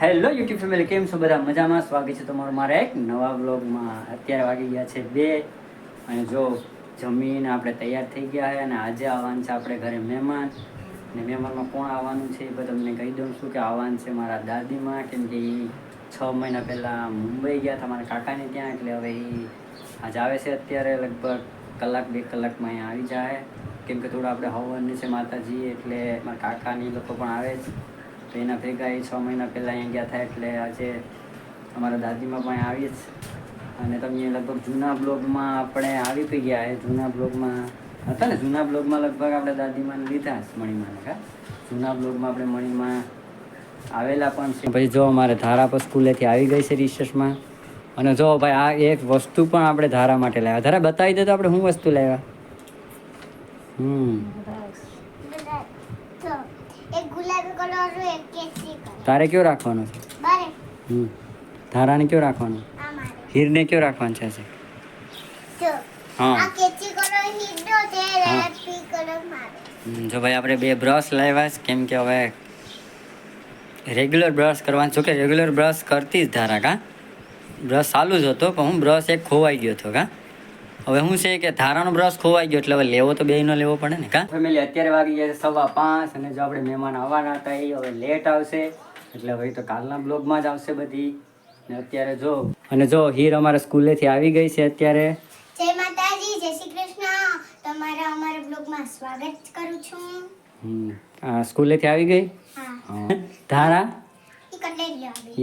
Hello YouTube family, કેમ છો બધા? મજામાં? સ્વાગત છે તમારું મારા એક નવા બ્લોગમાં અત્યારે વાગી ગયા છે બે અને જો જમીન આપણે તૈયાર થઈ ગયા છે અને આજે આવવાનું છે આપણે ઘરે મહેમાન. અને મહેમાનમાં કોણ આવવાનું છે એ બધું તમને કહી દઉં છું કે આવવાનું છે મારા દાદીમાં, કેમ કે એ છ મહિના પહેલાં મુંબઈ ગયા હતા મારા કાકાને ત્યાં, એટલે હવે એ આજે આવે છે અત્યારે લગભગ કલાક, બે કલાકમાં અહીંયા આવી જાય. કેમ કે થોડું આપણે હવન છે માતાજી, એટલે મારા કાકાની લોકો પણ આવે જ. તો એના ભેગા એ છ મહિના પહેલાં અહીંયા ગયા હતા એટલે આજે અમારા દાદીમાં પણ આવી જ. અને તમે લગભગ જૂના બ્લોગમાં આપણે આવી પી ગયા એ જૂના બ્લોગમાં. હતા ને, જૂના બ્લોગમાં લગભગ આપણે દાદીમાને લીધા મણીમાં કા જૂના બ્લોગમાં આપણે મણીમાં આવેલા પણ છે. પછી જો અમારે ધારા પર સ્કૂલેથી આવી ગઈ છે રિસર્ચમાં અને જો ભાઈ, આ એક વસ્તુ પણ આપણે ધારા માટે લાવ્યા. ધારા બતાવી દે તો આપણે શું વસ્તુ લાવ્યા? હમ. એક ગુલાબી કલર એક કેસરી કલર. તારે કયો રાખવાનો છે? બારે હમ. ધારાને કયો રાખવાનો? આ મારે. હીરને કયો રાખવાનો છે? તો હા. આ કેસરી કલર હીરો છે રેડ પી કલર મારે. જો ભાઈ આપણે બે બ્રશ લાવ્યા છે કેમ કે હવે રેગ્યુલર બ્રશ કરવાનું. છું કે રેગ્યુલર બ્રશ કરતી જ ધારા કા? બ્રશ ચાલુ જ હતો પણ હું બ્રશ એક ખોવાઈ ગયો હતો કા? હવે શું છે કે ધારાનો બ્રશ ખોવાઈ ગયો એટલે હવે લેવો તો બેયનો લેવો પડે ને કા? ફેમિલી અત્યારે વાગી ગયા છે સવા પાંચ અને જો આપણે મહેમાન આવવાના હતા એ હવે લેટ આવશે. એટલે હવે તો કાલના બ્લોગમાં જ આવશે બધી. ને અત્યારે જો અને જો હીર અમારા સ્કૂલેથી આવી ગઈ છે અત્યારે. જય માતાજી જય શ્રી કૃષ્ણ. તમારા અમારા બ્લોગમાં સ્વાગત કરું છું. સ્કૂલેથી આવી ગઈ. ધારા?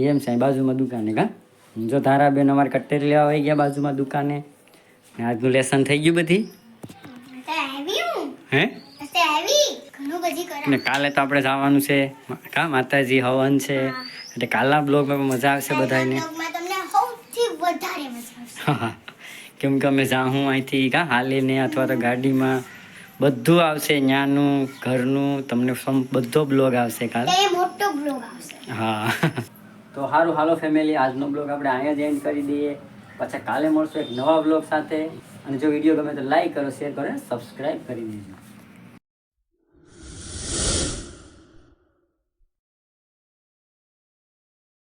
એમ સાહેબ બાજુમાં દુકાને કા? જો તારાબેન અમારે કટેરી લેવા આવી ગયા બાજુમાં દુકાને. આજનું લેસન થઈ ગયું બધી? હું? ને કાલે તો આપણે જવાનું છે કા માતાજી હવન છે? એટલે કાલના બ્લોગમાં મજા આવશે બધાને કેમ કે અમે જાઉં અહીંથી કા હાલીને અથવા તો ગાડીમાં. બધું આવશે ન્યાનું ઘરનું તમને બધો બ્લોગ આવશે કાલ. મોટો બ્લોગ આવશે. હા. તો સારું હાલો ફેમિલી આજનો બ્લોગ આપણે અહીંયા જ એન્ડ કરી દઈએ. પાછા કાલે મળશું એક નવા બ્લોગ સાથે. અને જો વીડિયો ગમે તો લાઈક કરો શેર કરો, અને સબસ્ક્રાઈબ કરી દેજો.